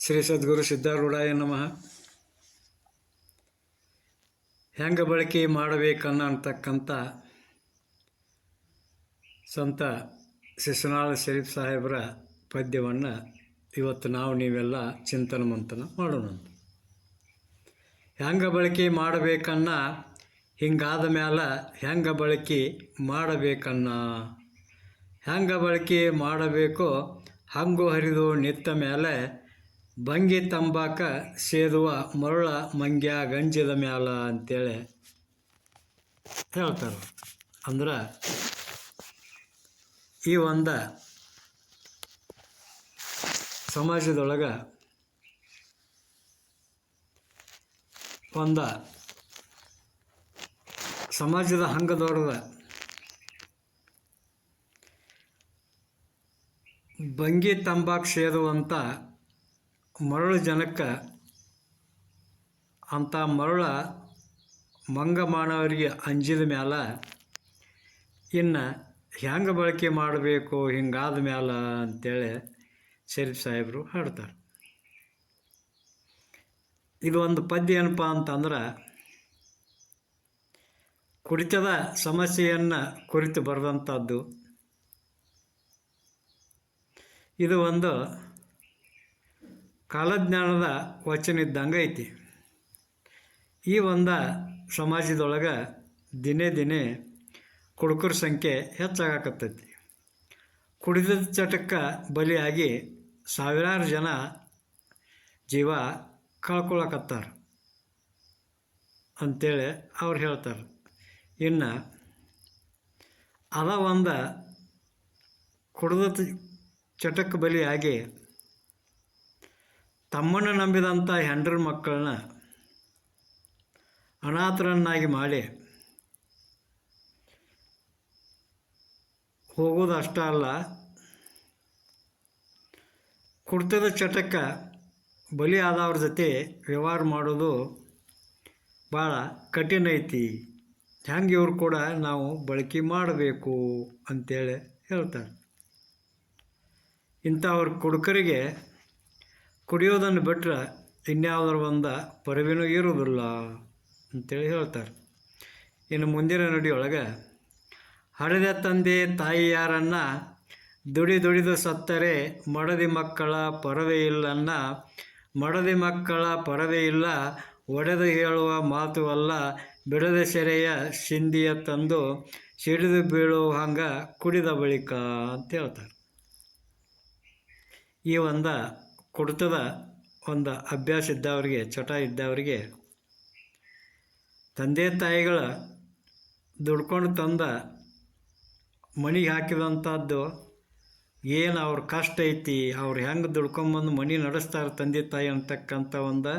ಶ್ರೀ ಸದ್ಗುರು ಸಿದ್ಧಾರೂಢಾಯ ನಮಃ. ಹೆಂಗೆ ಬಳಕೆ ಮಾಡಬೇಕನ್ನ ಅಂತಕ್ಕಂಥ ಸಂತ ಶಿಶುನಾಳ ಶರೀಫ್ ಸಾಹೇಬರ ಪದ್ಯವನ್ನು ಇವತ್ತು ನಾವು ನೀವೆಲ್ಲ ಚಿಂತನ ಮಂಥನ ಮಾಡೋಣ ಹೆಂಗೆ ಬಳಕೆ ಮಾಡಬೇಕನ್ನ, ಹಿಂಗಾದ ಮ್ಯಾಲ ಹೆಂಗೆ ಬಳಕೆ ಮಾಡಬೇಕನ್ನ. ಹೆಂಗೆ ಬಳಕೆ ಮಾಡಬೇಕೋ ಹಂಗು ಹರಿದು ನಿತ್ತ ಮೇಲೆ ಬಂಗಿ ತಂಬಾಕ ಸೇದುವ ಮರುಳ ಮಂಗ್ಯ ಗಂಜಿದ ಮ್ಯಾಲ ಅಂತೇಳಿ ಹೇಳ್ತಾರೆ. ಅಂದ್ರೆ ಈ ಒಂದು ಸಮಾಜದೊಳಗೆ ಒಂದು ಸಮಾಜದ ಹಂಗದೊಳಗ ಬಂಗಿ ತಂಬಾಕು ಸೇದುವಂಥ ಮರಳು ಜನಕ್ಕೆ ಅಂಥ ಮರಳ ಮಂಗ ಮಾನವರಿಗೆ ಅಂಜಿದ ಮ್ಯಾಲ, ಇನ್ನು ಹೆಂಗೆ ಬಳಕೆ ಮಾಡಬೇಕು ಹಿಂಗಾದ ಮ್ಯಾಲ ಅಂತೇಳಿ ಶರೀಫ್ ಸಾಹೇಬರು ಹಾಡ್ತಾರೆ. ಇದು ಒಂದು ಪದ್ಯ ಏನಪ್ಪ ಅಂತಂದ್ರೆ ಕುಡಿತದ ಸಮಸ್ಯೆಯನ್ನು ಕುರಿತು ಬರೆದಂಥದ್ದು ಇದು ಒಂದು ಕಾಲಜ್ಞಾನದ ವಚನ ಇದ್ದಂಗೆ ಐತಿ. ಈ ಒಂದು ಸಮಾಜದೊಳಗೆ ದಿನೇ ದಿನೇ ಕುಡುಕರ ಸಂಖ್ಯೆ ಹೆಚ್ಚಾಗಕತ್ತೈತಿ. ಕುಡಿದ ಚಟಕ್ಕೆ ಬಲಿಯಾಗಿ ಸಾವಿರಾರು ಜನ ಜೀವ ಕಳ್ಕೊಳಕತ್ತಾರ ಅಂತೇಳಿ ಅವ್ರು ಹೇಳ್ತಾರೆ. ಇನ್ನು ಅದ ಒಂದು ಕುಡಿದ ಚಟಕ್ಕೆ ಬಲಿಯಾಗಿ ತಮ್ಮನ್ನು ನಂಬಿದಂಥ ಹೆಂಡ್ರ ಮಕ್ಕಳನ್ನ ಅನಾಥರನ್ನಾಗಿ ಮಾಡಿ ಹೋಗೋದು ಅಷ್ಟ ಅಲ್ಲ, ಕುಡ್ತದ ಚಟಕ್ಕೆ ಬಲಿ ಆದವ್ರ ಜೊತೆ ವ್ಯವಹಾರ ಮಾಡೋದು ಭಾಳ ಕಠಿಣ ಐತಿ. ಹ್ಯಾಂಗೆ ಇವ್ರು ಕೂಡ ನಾವು ಬಳಕೆ ಮಾಡಬೇಕು ಅಂತೇಳಿ ಹೇಳ್ತಾರೆ. ಇಂಥವ್ರ ಕುಡುಕರಿಗೆ ಕುಡಿಯೋದನ್ನು ಬಿಟ್ಟರೆ ಇನ್ಯಾವುದರ ಬಂದ ಪರಿವಿನೂ ಇರುವುದಿಲ್ಲ ಅಂತೇಳಿ ಹೇಳ್ತಾರೆ. ಇನ್ನು ಮುಂದಿನ ನುಡಿಯೊಳಗೆ, ಹಡೆದ ತಂದೆ ತಾಯಿಯಾರನ್ನ ದುಡಿ ದುಡಿದು ಸತ್ತರೆ ಮಡದಿ ಮಕ್ಕಳ ಪರವೇ ಇಲ್ಲನ್ನ, ಮಡದಿ ಮಕ್ಕಳ ಪರವೆ ಇಲ್ಲ ಒಡೆದು ಹೇಳುವ ಮಾತು ಅಲ್ಲ, ಬಿಡದ ಸೆರೆಯ ಸಿಂಧಿಯ ತಂದು ಸಿಡಿದು ಬೀಳುವ ಹಂಗೆ ಕುಡಿದ ಬಳಿಕ ಅಂತ ಹೇಳ್ತಾರೆ. ಈ ಒಂದು ಕುಡಿತದ ಒಂದು ಅಭ್ಯಾಸ ಇದ್ದವರಿಗೆ ಚಟ ಇದ್ದವರಿಗೆ. ತಂದೆ ತಾಯಿಗಳ ದುಡ್ಕೊಂಡು ತಂದ ಮಣಿ ಹಾಕಿದಂಥದ್ದು ಏನು ಅವ್ರ ಕಷ್ಟ ಐತಿ, ಅವ್ರು ಹೆಂಗೆ ದುಡ್ಕೊಂಬಂದು ಮಣಿ ನಡೆಸ್ತಾರೆ ತಂದೆ ತಾಯಿ ಅಂತಕ್ಕಂಥ ಒಂದು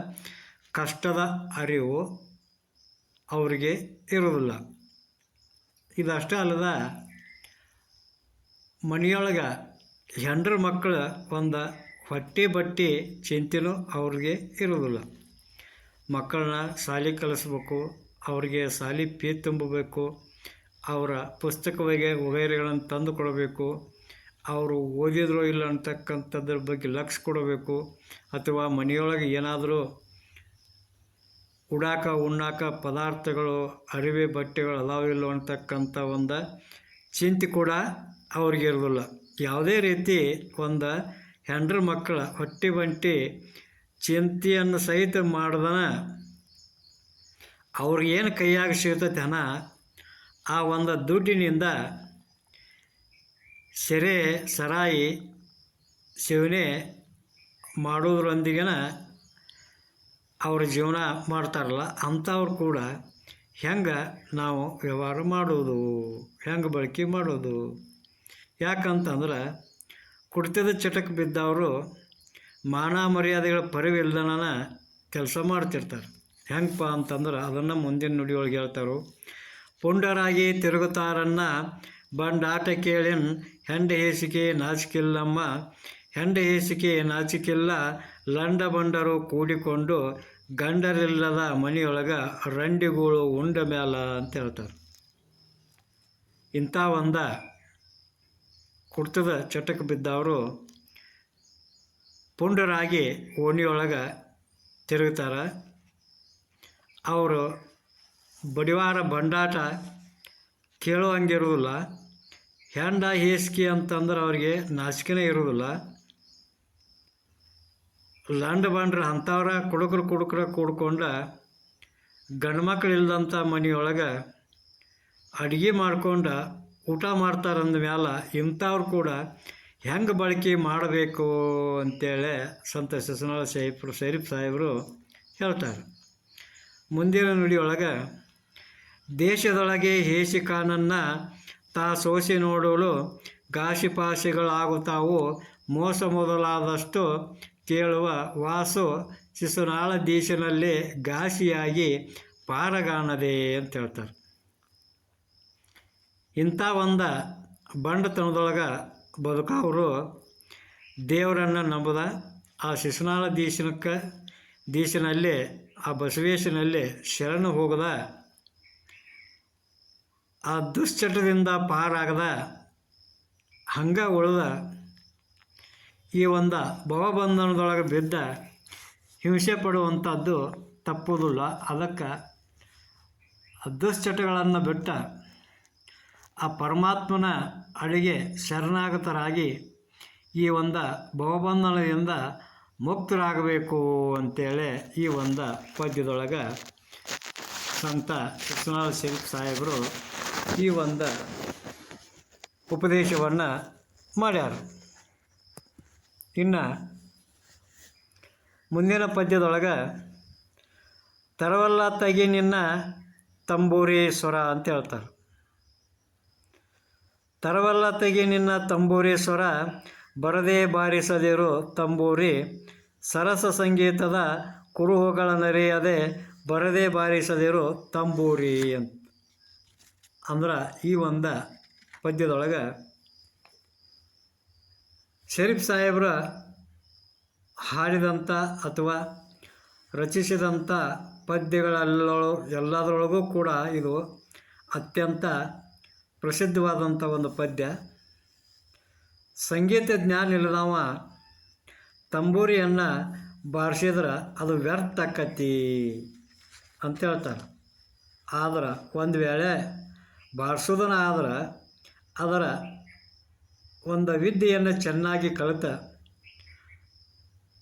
ಕಷ್ಟದ ಅರಿವು ಅವರಿಗೆ ಇರೋದಿಲ್ಲ ಇದಷ್ಟೇ ಅಲ್ಲದ ಮನೆಯೊಳಗೆ ಹೆಂಡ್ರ ಮಕ್ಕಳು ಒಂದು ಹೊಟ್ಟೆ ಬಟ್ಟೆ ಚಿಂತೆನೂ ಅವ್ರಿಗೆ ಇರೋದಿಲ್ಲ ಮಕ್ಕಳನ್ನ ಶಾಲೆ ಕಲಿಸ್ಬೇಕು, ಅವರಿಗೆ ಶಾಲೆ ಪೇ ತುಂಬಬೇಕು, ಅವರ ಪುಸ್ತಕ ವಗೆ ವಗೈರೆಗಳನ್ನು ತಂದು ಕೊಡಬೇಕು, ಅವರು ಓದಿದ್ರು ಇಲ್ಲ ಅಂತಕ್ಕಂಥದ್ರ ಬಗ್ಗೆ ಲಕ್ಷ ಕೊಡಬೇಕು, ಅಥವಾ ಮನೆಯೊಳಗೆ ಏನಾದರೂ ಉಡಾಕ, ಉಣ್ಣಾಕ ಪದಾರ್ಥಗಳು, ಅರಿವೆ ಬಟ್ಟೆಗಳು ಅದಾವ ಇಲ್ಲ ಅಂತಕ್ಕಂಥ ಒಂದು ಚಿಂತೆ ಕೂಡ ಅವ್ರಿಗೆ ಇರೋದಿಲ್ಲ ಯಾವುದೇ ರೀತಿ ಒಂದು ಹೆಂಡ್ರ ಮಕ್ಕಳ ಹೊಟ್ಟೆ ಬಂಟಿ ಚಿಂತೆಯನ್ನು ಸಹಿತ ಮಾಡ್ದನ ಅವ್ರಿಗೇನು ಕೈಯಾಗ ಸಿಗ್ತೈತೆ ಹಣ ಆ ಒಂದು ದುಡ್ಡಿನಿಂದ ಸೆರೆ, ಸರಾಯಿ, ಸೇವನೆ ಮಾಡೋದ್ರೊಂದಿಗೆನ ಅವ್ರ ಜೀವನ ಮಾಡ್ತಾರಲ್ಲ, ಅಂಥವ್ರು ಕೂಡ ಹೆಂಗೆ ನಾವು ವ್ಯವಹಾರ ಮಾಡೋದು, ಹೆಂಗೆ ಬಳಕೆ ಮಾಡೋದು? ಯಾಕಂತಂದ್ರೆ ಕುಡಿತದ ಚಟಕ್ಕೆ ಬಿದ್ದವರು ಮಾನ ಮರ್ಯಾದೆಗಳ ಪರಿವಿಲ್ದನ ಕೆಲಸ ಮಾಡ್ತಿರ್ತಾರೆ. ಹೆಂಗಪ್ಪ ಅಂತಂದ್ರೆ ಅದನ್ನು ಮುಂದಿನ ನುಡಿಯೊಳಗೆ ಹೇಳ್ತಾರೆ. ಪುಂಡರಾಗಿ ತಿರುಗುತ್ತಾರನ್ನ ಬಂಡಾಟ ಕೇಳಿನ್ ಹೆಂಡ ಹೇಸಿಕೆ ನಾಚಿಕಿಲ್ಲಮ್ಮ, ಹೆಂಡ ಹೇಸಿಕೆ ನಾಚಿಕಿಲ್ಲ, ಲಂಡ ಬಂಡರು ಕೂಡಿಕೊಂಡು ಗಂಡರಿಲ್ಲದ ಮನೆಯೊಳಗೆ ರಂಡಿಗಳು ಉಂಡ ಮೇಲ ಅಂತ ಹೇಳ್ತಾರೆ. ಇಂಥ ಒಂದು ಕುಡ್ತದ ಚಟಕ್ಕೆ ಬಿದ್ದವರು ಪುಂಡರಾಗಿ ಓಣಿಯೊಳಗೆ ತಿರುಗ್ತಾರೆ. ಅವರು ಬಡಿವಾರ ಬಂಡಾಟ ಕೇಳುವಂಗಿರುವುದಿಲ್ಲ ಹೆಂಡ ಹೇಸಿಗೆ ಅಂತಂದ್ರೆ ಅವ್ರಿಗೆ ನಾಚಿಕೆನೇ ಇರುವುದಿಲ್ಲ ಲಂಡ ಬಂಡ್ರ ಅಂಥವ್ರ ಕುಡುಕರು ಕುಡುಕರ ಕೂಡ್ಕೊಂಡ ಗಂಡು ಮಕ್ಕಳಿಲ್ಲದಂಥ ಮನೆಯೊಳಗೆ ಅಡುಗೆ ಮಾಡ್ಕೊಂಡು ಊಟ ಮಾಡ್ತಾರಂದ ಮ್ಯಾಲ ಇಂಥವ್ರು ಕೂಡ ಹೆಂಗೆ ಬಳಕೆ ಮಾಡಬೇಕು ಅಂತೇಳಿ ಸಂತ ಸಸನಾಳ ಸಾಹಿಬ್ರು ಶರೀಫ್ ಸಾಹೇಬರು ಹೇಳ್ತಾರೆ. ಮುಂದಿನ ನುಡಿಯೊಳಗೆ, ದೇಶದೊಳಗೆ ಹೇಸಿಕಾನನ್ನು ತಾ ಸೋಸಿ ನೋಡಲು ಘಾಸಿಪಾಸಿಗಳಾಗುತ್ತಾವು, ಮೋಸ ಮೊದಲಾದಷ್ಟು ಕೇಳುವ ವಾಸು ಶಿಶುನಾಳ ದೇಶನಲ್ಲಿ ಘಾಸಿಯಾಗಿ ಪಾರಗಾಣದೆ ಅಂತ ಹೇಳ್ತಾರೆ. ಇಂಥ ಒಂದು ಬಂಡತನದೊಳಗೆ ಬದುಕವರು ದೇವರನ್ನು ನಂಬದ. ಆ ಶಿಶುನಾಳ ದೇಶನಕ್ಕೆ, ದೇಶನಲ್ಲಿ, ಆ ಬಸವೇಶನಲ್ಲಿ ಶರಣು ಹೋಗದ. ಆ ದುಶ್ಚಟದಿಂದ ಪಾರಾಗದ. ಹಂಗ ಉಳಿದ. ಈ ಒಂದು ಭವಬಂಧನದೊಳಗೆ ಬಿದ್ದ ಹಿಂಸೆ ಪಡುವಂಥದ್ದು ತಪ್ಪುವುದಿಲ್ಲ ಅದಕ್ಕೆ ದುಶ್ಚಟಗಳನ್ನು ಬಿಟ್ಟ ಆ ಪರಮಾತ್ಮನ ಅಡಿಗೆ ಶರಣಾಗತರಾಗಿ ಈ ಒಂದು ಭವಬಂಧನದಿಂದ ಮುಕ್ತರಾಗಬೇಕು ಅಂತೇಳಿ ಈ ಒಂದು ಪದ್ಯದೊಳಗೆ ಸಂತ ಕೃಷ್ಣಾಳ ಶರೀಫ್ ಸಾಹೇಬರು ಈ ಒಂದು ಉಪದೇಶವನ್ನು ಮಾಡ್ಯಾರ. ಇನ್ನು ಮುಂದಿನ ಪದ್ಯದೊಳಗೆ ತರವಲ್ಲ ತಗಿ ನಿನ್ನ ತಂಬೂರಿ ಸ್ವರ ಅಂತ ಹೇಳ್ತಾರೆ. ತರವಲ್ಲ ತೆಗಿ ನಿನ್ನ ತಂಬೂರಿ ಸ್ವರ ಬರದೇ ಬಾರಿಸದಿರು ತಂಬೂರಿ. ಸರಸ ಸಂಗೀತದ ಕುರುಹುಗಳ ನರಿಯದೆ ಬರದೇ ಬಾರಿಸದಿರು ತಂಬೂರಿ ಅಂತ ಅಂದ್ರೆ ಈ ಒಂದು ಪದ್ಯದೊಳಗೆ ಶರೀಫ್ ಸಾಹೇಬ್ರ ಹಾಡಿದಂಥ ಅಥವಾ ರಚಿಸಿದಂಥ ಪದ್ಯಗಳೆಲ್ಲೋ ಎಲ್ಲದರೊಳಗೂ ಕೂಡ ಇದು ಅತ್ಯಂತ ಪ್ರಸಿದ್ಧವಾದಂಥ ಒಂದು ಪದ್ಯ. ಸಂಗೀತ ಜ್ಞಾನ ಇಲ್ಲದವ ತಂಬೂರಿಯನ್ನು ಬಾರಿಸಿದ್ರೆ ಅದು ವ್ಯರ್ಥ ಆಕತಿ ಅಂತ ಹೇಳ್ತಾರೆ. ಆದ್ರೆ ಒಂದು ವೇಳೆ ಬಾರಿಸೋದನ್ನ ಆದ್ರೆ ಅದರ ಒಂದು ವಿದ್ಯೆಯನ್ನು ಚೆನ್ನಾಗಿ ಕಲಿತ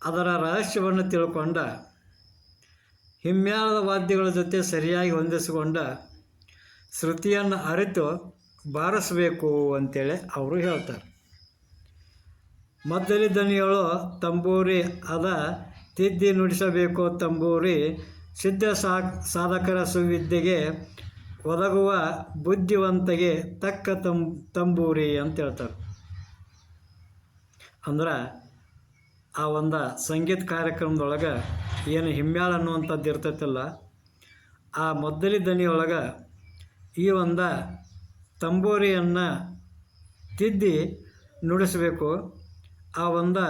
ಅದರ ರಹಸ್ಯವನ್ನು ತಿಳ್ಕೊಂಡ ಹಿಮ್ಮೇಳದ ವಾದ್ಯಗಳ ಜೊತೆ ಸರಿಯಾಗಿ ಹೊಂದಿಸಿಕೊಂಡ ಶ್ರುತಿಯನ್ನು ಅರಿತು ಬಾರಿಸಬೇಕು ಅಂತೇಳಿ ಅವರು ಹೇಳ್ತಾರೆ. ಮದ್ದಲಿ ದನಿಗಳು ತಂಬೂರಿ ಅದ, ತಿದ್ದಿ ನುಡಿಸಬೇಕು ತಂಬೂರಿ, ಸಿದ್ಧ ಸಾಧಕರ ಸುವಿದ್ಯೆಗೆ ಒದಗುವ ಬುದ್ಧಿವಂತಗೆ ತಕ್ಕ ತಂ ತಂಬೂರಿ ಅಂತ ಹೇಳ್ತಾರೆ. ಅಂದ್ರೆ ಆ ಒಂದು ಸಂಗೀತ ಕಾರ್ಯಕ್ರಮದೊಳಗೆ ಏನು ಹಿಮ್ಮ್ಯಾಳ ಅನ್ನುವಂಥದ್ದು ಇರ್ತೈತಲ್ಲ, ಆ ಮೊದಲಿ ದನಿಯೊಳಗೆ ಈ ಒಂದು ತಂಬೂರಿಯನ್ನು ತಿದ್ದಿ ನುಡಿಸಬೇಕು. ಆ ಒಂದು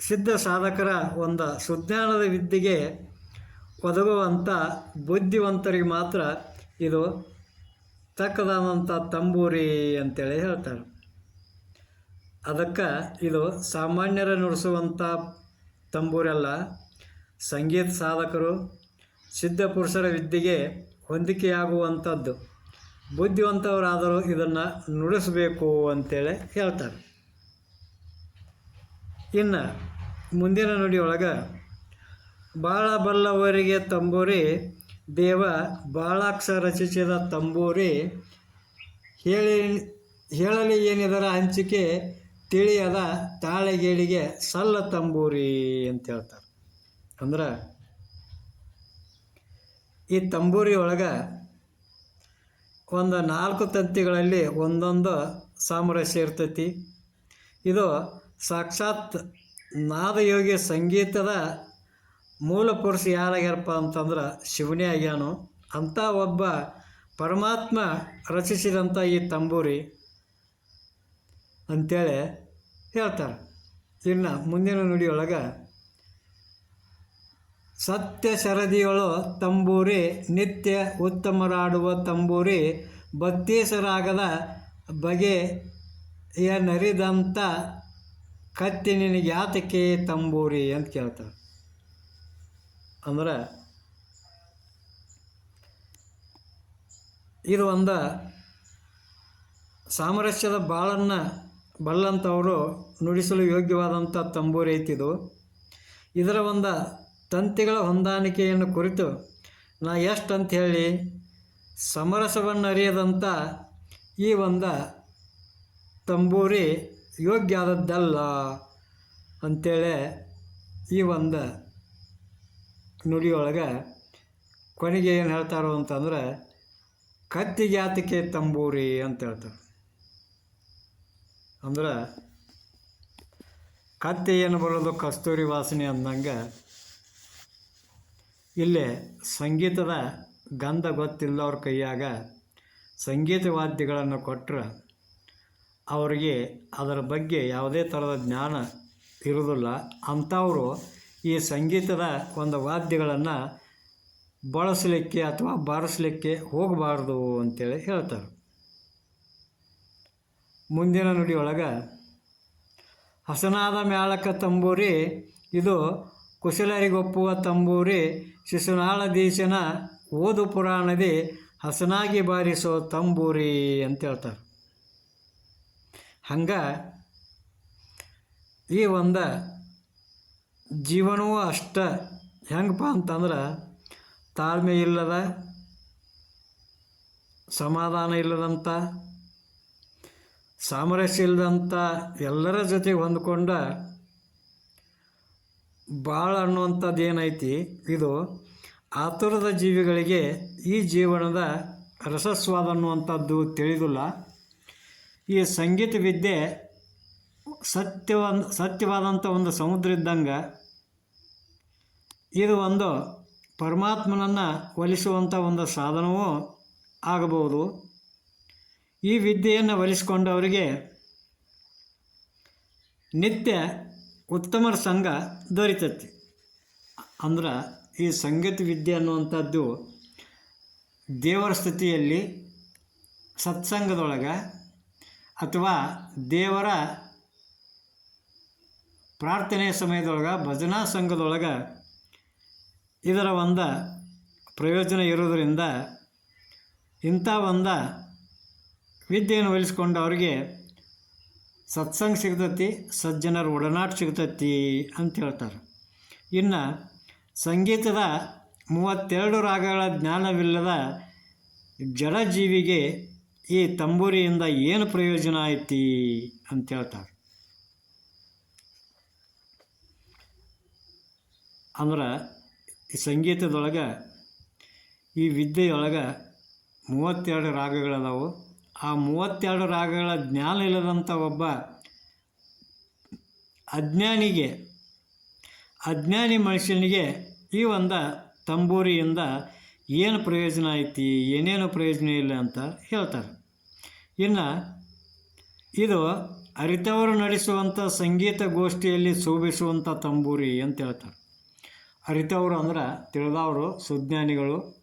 ಸಿದ್ಧ ಸಾಧಕರ ಒಂದು ಸುಜ್ಞಾನದ ವಿದ್ಯೆಗೆ ಒದಗುವಂಥ ಬುದ್ಧಿವಂತರಿಗೆ ಮಾತ್ರ ಇದು ತಕ್ಕದಾದಂಥ ತಂಬೂರಿ ಅಂತೇಳಿ ಹೇಳ್ತಾರೆ. ಅದಕ್ಕೆ ಇದು ಸಾಮಾನ್ಯರ ನುಡಿಸುವಂಥ ತಂಬೂರಲ್ಲ ಸಂಗೀತ ಸಾಧಕರು, ಸಿದ್ಧ ಪುರುಷರ ವಿದ್ಯೆಗೆ ಹೊಂದಿಕೆಯಾಗುವಂಥದ್ದು ಬುದ್ಧಿವಂತವರಾದರೂ ಇದನ್ನು ನುಡಿಸಬೇಕು ಅಂತೇಳಿ ಹೇಳ್ತಾರೆ. ಇನ್ನು ಮುಂದಿನ ನುಡಿಯೊಳಗೆ, ಬಾಳ ಬಲ್ಲವರಿಗೆ ತಂಬೂರಿ, ದೇವ ಬಾಳಾಕ್ಷ ರಚಿಸಿದ ತಂಬೂರಿ, ಹೇಳಿ, ಹೇಳಲಿ ಏನಿದರ ಹಂಚಿಕೆ, ತಿಳಿಯದ ತಾಳೆಗೇಳಿಗೆ ಸಲ್ಲ ತಂಬೂರಿ ಅಂತ ಹೇಳ್ತಾರೆ. ಅಂದ್ರೆ, ಈ ತಂಬೂರಿ ಒಳಗೆ ಒಂದು ನಾಲ್ಕು ತಂತಿಗಳಲ್ಲಿ ಒಂದೊಂದು ಸಾಮರಸ್ಯ ಇರ್ತೈತಿ. ಇದು ಸಾಕ್ಷಾತ್ ನಾದಯೋಗಿ ಸಂಗೀತದ ಮೂಲ ಪುರುಷ ಯಾರಾಗ್ಯಾರಪ್ಪ ಅಂತಂದ್ರೆ ಶಿವನೇ ಆಗ್ಯಾನು. ಅಂಥ ಒಬ್ಬ ಪರಮಾತ್ಮ ರಚಿಸಿದಂಥ ಈ ತಂಬೂರಿ ಅಂಥೇಳಿ ಹೇಳ್ತಾರೆ. ಇನ್ನು ಮುಂದಿನ ನುಡಿಯೊಳಗೆ ಸತ್ಯ ಶರದಿಯೊಳು ತಂಬೂರಿ, ನಿತ್ಯ ಉತ್ತಮರಾಡುವ ತಂಬೂರಿ, ಬತ್ತೀಸರಾಗದ ಬಗೆಯ ನರಿದಂಥ ಕತ್ತಿ ನಿನಗೆ ಯಾತಕ್ಕೆ ತಂಬೂರಿ ಅಂತ ಕೇಳ್ತಾರೆ. ಅಂದ್ರೆ ಇದು ಒಂದು ಸಾಮರಸ್ಯದ ಬಾಳನ್ನು ಬಲ್ಲಂಥವರು ನುಡಿಸಲು ಯೋಗ್ಯವಾದಂಥ ತಂಬೂರಿ ಐತಿದು ಇದರ ಒಂದು ತಂತಿಗಳ ಹೊಂದಾಣಿಕೆಯನ್ನು ಕುರಿತು ನಾ ಎಷ್ಟು ಅಂತ ಹೇಳಿ ಸಮರಸವನ್ನು ಅರಿಯದಂಥ ಈ ಒಂದು ತಂಬೂರಿ ಯೋಗ್ಯ ಆದದ್ದಲ್ಲ ಅಂಥೇಳಿ ಈ ಒಂದು ನುಡಿಯೊಳಗೆ ಕೊನೆಗೆ ಏನು ಹೇಳ್ತಾರೋ ಅಂತಂದ್ರೆ ಯಾತಕ್ಕೆ ತಂಬೂರಿ ಅಂತ ಹೇಳ್ತಾರೆ. ಅಂದ್ರೆ ಕತ್ತಿ ಏನು ಬರೋದು? ಕಸ್ತೂರಿ ವಾಸನೆ ಅಂದಂಗೆ ಇಲ್ಲಿ ಸಂಗೀತದ ಗಂಧ ಗೊತ್ತಿಲ್ಲವ್ರ ಕೈಯಾಗ ಸಂಗೀತ ವಾದ್ಯಗಳನ್ನು ಕೊಟ್ಟರೆ ಅವರಿಗೆ ಅದರ ಬಗ್ಗೆ ಯಾವುದೇ ಥರದ ಜ್ಞಾನ ಇರೋದಿಲ್ಲ ಅಂಥವರು ಈ ಸಂಗೀತದ ಒಂದು ವಾದ್ಯಗಳನ್ನು ಬಳಸಲಿಕ್ಕೆ ಅಥವಾ ಬಾರಿಸಲಿಕ್ಕೆ ಹೋಗಬಾರ್ದು ಅಂತೇಳಿ ಹೇಳ್ತಾರೆ. ಮುಂದಿನ ನುಡಿಯೊಳಗೆ, ಹಸನಾದ ಮ್ಯಾಳಕ ತಂಬೂರಿ, ಇದು ಕುಶಲರಿಗೊಪ್ಪುವ ತಂಬೂರಿ ಶಿಶುನಾಳದೀಶನ ಓದು ಪುರಾಣದಿ ಹಸನಾಗಿ ಬಾರಿಸೋ ತಂಬೂರಿ ಅಂತ ಹೇಳ್ತಾರೆ. ಹಂಗೆ ಈ ಒಂದು ಜೀವನವೂ ಅಷ್ಟ ಹೆಂಗಪ್ಪ ಅಂತಂದ್ರೆ ತಾಳ್ಮೆ ಇಲ್ಲದ, ಸಮಾಧಾನ ಇಲ್ಲದಂಥ ಸಾಮರಸ್ಯ ಇಲ್ಲದಂಥ ಎಲ್ಲರ ಜೊತೆಗೆ ಹೊಂದ್ಕೊಂಡ ಭಾಳ ಅನ್ನುವಂಥದ್ದು ಏನೈತಿ? ಇದು ಆತುರದ ಜೀವಿಗಳಿಗೆ ಈ ಜೀವನದ ರಸಸ್ವಾದ ಅನ್ನುವಂಥದ್ದು ತಿಳಿದಿಲ್ಲ. ಈ ಸಂಗೀತ ವಿದ್ಯೆ ಸತ್ಯವಂತ ಸತ್ಯವಾದಂಥ ಒಂದು ಸಮುದ್ರ ಇದ್ದಂಗೆ ಇದು ಒಂದು ಪರಮಾತ್ಮನನ್ನು ಒಲಿಸುವಂಥ ಒಂದು ಸಾಧನವೂ ಆಗಬಹುದು. ಈ ವಿದ್ಯೆಯನ್ನು ಒಲಿಸಿಕೊಂಡವರಿಗೆ ನಿತ್ಯ ಉತ್ತಮರ ಸಂಘ ದೊರೀತೈತಿ. ಅಂದ್ರೆ ಈ ಸಂಗೀತ ವಿದ್ಯೆ ಅನ್ನುವಂಥದ್ದು ದೇವರ ಸ್ಥಿತಿಯಲ್ಲಿ ಸತ್ಸಂಗದೊಳಗೆ ಅಥವಾ ದೇವರ ಪ್ರಾರ್ಥನೆಯ ಸಮಯದೊಳಗೆ, ಭಜನಾ ಸಂಘದೊಳಗೆ ಇದರ ಒಂದು ಪ್ರಯೋಜನ ಇರೋದರಿಂದ ಇಂಥ ಒಂದು ವಿದ್ಯೆಯನ್ನು ಒಲಿಸ್ಕೊಂಡವ್ರಿಗೆ ಸತ್ಸಂಗ ಸಿಗ್ತತಿ, ಸಜ್ಜನರ ಒಡನಾಟ ಸಿಗ್ತತಿ ಅಂತ ಹೇಳ್ತಾರೆ. ಇನ್ನು ಸಂಗೀತದ ಮೂವತ್ತೆರಡು ರಾಗಗಳ ಜ್ಞಾನವಿಲ್ಲದ ಜಡಜೀವಿಗೆ ಈ ತಂಬೂರಿಯಿಂದ ಏನು ಪ್ರಯೋಜನ ಐತಿ ಅಂತ ಹೇಳ್ತಾರೆ. ಅಂದ್ರೆ ಈ ಸಂಗೀತದೊಳಗೆ ಈ ವಿದ್ಯೆಯೊಳಗೆ ಮೂವತ್ತೆರಡು ರಾಗಗಳದಾವು. ಆ ಮೂವತ್ತೆರಡು ರಾಗಗಳ ಜ್ಞಾನ ಇಲ್ಲದಂಥ ಒಬ್ಬ ಅಜ್ಞಾನಿಗೆ, ಅಜ್ಞಾನಿ ಮನುಷ್ಯನಿಗೆ ಈ ಒಂದು ತಂಬೂರಿಯಿಂದ ಏನು ಪ್ರಯೋಜನ ಐತಿ, ಏನೇನು ಪ್ರಯೋಜನ ಇಲ್ಲ ಅಂತ ಹೇಳ್ತಾರೆ. ಇನ್ನು ಇದು ಅರಿತವರು ನಡೆಸುವಂಥ ಸಂಗೀತ ಗೋಷ್ಠಿಯಲ್ಲಿ ಶೋಭಿಸುವಂಥ ತಂಬೂರಿ ಅಂತ ಹೇಳ್ತಾರೆ. ಅರಿತವರು ಅಂದ್ರೆ ತಿಳಿದವರು, ಸುಜ್ಞಾನಿಗಳು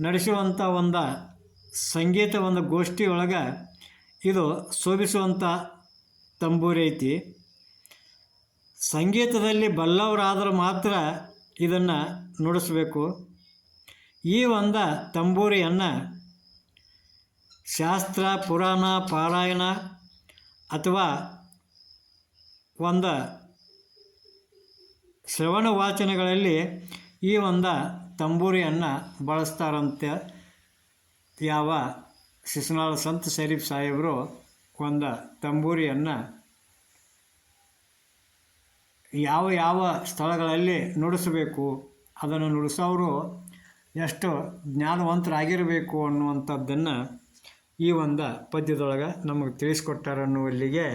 ನಡೆಸುವಂಥ ಒಂದು ಸಂಗೀತ ಒಂದು ಗೋಷ್ಠಿ ಒಳಗೆ ಇದು ಶೋಭಿಸುವಂಥ ತಂಬೂರಿ ಐತಿ. ಸಂಗೀತದಲ್ಲಿ ಬಲ್ಲವರಾದರೂ ಮಾತ್ರ ಇದನ್ನು ನುಡಿಸ್ಬೇಕು. ಈ ಒಂದು ತಂಬೂರಿಯನ್ನು ಶಾಸ್ತ್ರ, ಪುರಾಣ, ಪಾರಾಯಣ ಅಥವಾ ಒಂದು ಶ್ರವಣ ವಾಚನಗಳಲ್ಲಿ ಈ ಒಂದು ತಂಬೂರಿಯನ್ನು ಬಳಸ್ತಾರಂತೆ. ಯಾವ ಶಿಶುನಾಳ ಸಂತ ಶರೀಫ್ ಸಾಹೇಬರು ಕೊಂದ ತಂಬೂರಿಯನ್ನು ಯಾವ ಯಾವ ಸ್ಥಳಗಳಲ್ಲಿ ನುಡಿಸಬೇಕು, ಅದನ್ನು ನುಡಿಸೋರು ಎಷ್ಟು ಜ್ಞಾನವಂತರಾಗಿರಬೇಕು ಅನ್ನುವಂಥದ್ದನ್ನು ಈ ಒಂದು ಪದ್ಯದೊಳಗೆ ನಮಗೆ ತಿಳಿಸ್ಕೊಟ್ಟಾರನ್ನುವಲ್ಲಿಗೆ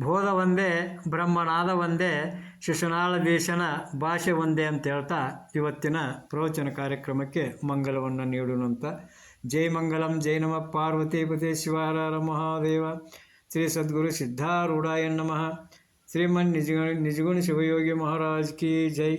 ಬೋಧ ಒಂದೇ, ಬ್ರಹ್ಮನಾದ ಒಂದೇ ಶಿಶುನಾಳ ದೇಶನ ಭಾಷೆ ಒಂದೇ ಅಂತ ಹೇಳ್ತಾ ಇವತ್ತಿನ ಪ್ರವಚನ ಕಾರ್ಯಕ್ರಮಕ್ಕೆ ಮಂಗಲವನ್ನು ನೀಡೋಣಂತ जय मंगलम, जय नम। पार्वती पते शिवहर महादेव। श्री सद्गुरु सिद्धारूढ़ाय नम। श्रीमन निजगुण निजगुण शिवयोगी महाराज की जय।